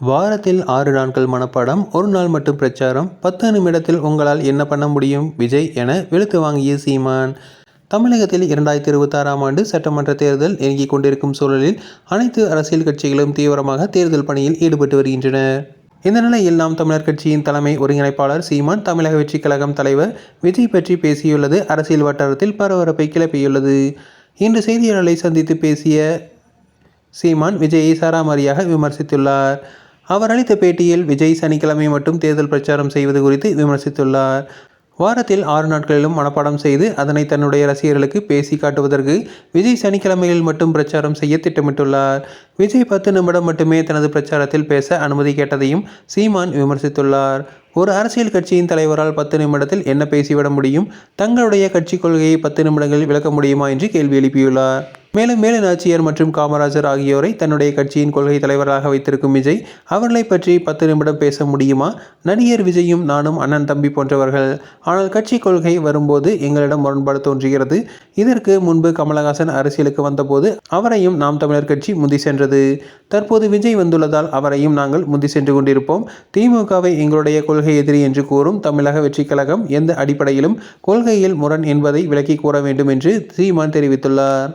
வாரத்தில் ஆறு நாட்கள் மனப்பாடம் ஒரு நாள் மட்டும் பிரச்சாரம் பத்து நிமிடத்தில் உங்களால் என்ன பண்ண முடியும்? விஜய் என வெளுத்து வாங்கிய சீமான். தமிழகத்தில் இரண்டாயிரத்தி இருபத்தாறாம் ஆண்டு சட்டமன்ற தேர்தல் நெருங்கிக் கொண்டிருக்கும் சூழலில் அனைத்து அரசியல் கட்சிகளும் தீவிரமாக தேர்தல் பணியில் ஈடுபட்டு வருகின்றனர். இந்த நிலையில் நாம் தமிழர் கட்சியின் தலைமை ஒருங்கிணைப்பாளர் சீமான் தமிழக வெற்றிக் கழகம் தலைவர் விஜய் பற்றி பேசியுள்ளது. அரசியல் வட்டாரத்தில் பரபரப்பை கிளப்பியுள்ளது. இன்று செய்தியாளர்களை சந்தித்து பேசிய சீமான் விஜயை சாராமாரியாக விமர்சித்துள்ளார். அவர் அளித்த பேட்டியில் விஜய் சனிக்கிழமை மட்டும் தேர்தல் பிரச்சாரம் செய்வது குறித்து விமர்சித்துள்ளார். வாரத்தில் ஆறு நாட்களிலும் மனப்பாடம் செய்து அதனை தன்னுடைய ரசிகர்களுக்கு பேசி காட்டுவதற்கு விஜய் சனிக்கிழமையில் மட்டும் பிரச்சாரம் செய்ய திட்டமிட்டுள்ளார். விஜய் பத்து நிமிடம் மட்டுமே தனது பிரச்சாரத்தில் பேச அனுமதி கேட்டதையும் சீமான் விமர்சித்துள்ளார். ஒரு அரசியல் கட்சியின் தலைவரால் பத்து நிமிடத்தில் என்ன பேசிவிட முடியும்? தங்களுடைய கட்சி கொள்கையை பத்து நிமிடங்களில் விளக்க முடியுமா? என்று கேள்வி எழுப்பியுள்ளார். மேலும் மேலும் நாச்சியார் மற்றும் காமராஜர் ஆகியோரை தன்னுடைய கட்சியின் கொள்கை தலைவராக வைத்திருக்கும் விஜய் அவர்களை பற்றி பத்து நிமிடம் பேச முடியுமா? நடிகர் விஜயும் நானும் அண்ணன் தம்பி போன்றவர்கள். ஆனால் கட்சி கொள்கை வரும்போது எங்களிடம் முரண்பாடு தோன்றுகிறது. இதற்கு முன்பு கமலஹாசன் அரசியலுக்கு வந்தபோது அவரையும் நாம் தமிழர் கட்சி முந்தி சென்றது. தற்போது விஜய் வந்துள்ளதால் அவரையும் நாங்கள் முந்தி சென்று கொண்டிருப்போம். திமுகவை எங்களுடைய கொள்கை எதிரி என்று கூறும் தமிழக வெற்றிக் கழகம் எந்த அடிப்படையிலும் கொள்கையில் முரண் என்பதை விளக்கி கூற வேண்டும் என்று சீமான் தெரிவித்துள்ளார்.